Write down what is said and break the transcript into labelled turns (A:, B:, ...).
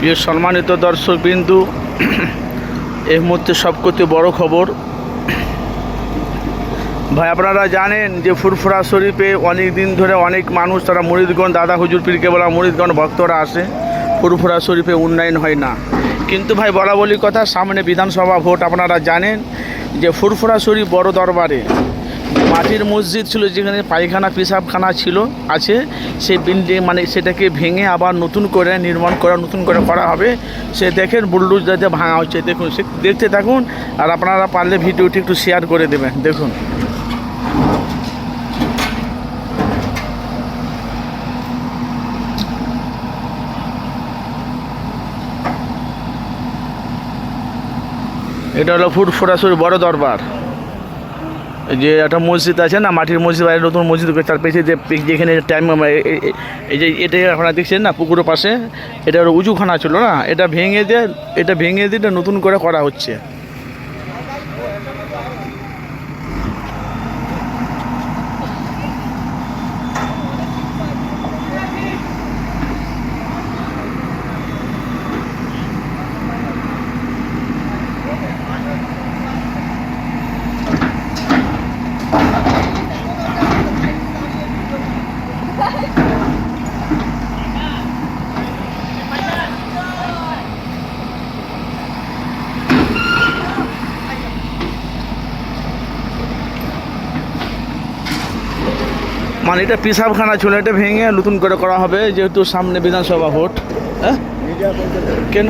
A: প্রিয় সম্মানিত দর্শক বিন্দু এই মুহূর্তে সবকতে বড় খবর। ভাই, আপনারা জানেন যে ফুরফুরা শরীফে অনেক দিন ধরে অনেক মানুষ, তারা মুরিদগঞ্জ, দাদা হুজুর পীরকে বলা মুরিদগঞ্জ ভক্তরা আসে। ফুরফুরা শরীফে উন্নয়ন হয় না। কিন্তু ভাই, বলা বলি কথা, সামনে বিধানসভা ভোট, আপনারা জানেন যে ফুরফুরা শরীফ বড় দরবারে। মাটির মসজিদ ছিল যেখানে পায়খানা, পেশাবখানা ছিল, আছে। সেই বিল্ডিং মানে সেটাকে ভেঙে আবার নতুন করে নির্মাণ করা, নতুন করে করা হবে। সে দেখেন বুলডুজ যাতে ভাঙা হচ্ছে। দেখুন, সে দেখতে থাকুন আর আপনারা পারলে ভিডিওটি একটু শেয়ার করে দেবেন। দেখুন। এটা হলো ফুট ফোরাসুর বড় দরবার। যে একটা মসজিদ আছে না, মাটির মসজিদ বাইরে নতুন মসজিদ তার পেছনে যে যেখানে টাইম এই যে এটা আপনারা দেখছেন না, পুকুরের পাশে এটা উঁচুখানা ছিল না, এটা ভেঙে দিয়ে এটা ভেঙে দিয়ে নতুন করে করা হচ্ছে। মানে এটা পিসাবখানা ছিল, এটা ভেঙে নতুন করে করা হবে, যেহেতু সামনে বিধানসভা ভোট হ্যাঁ? কেন?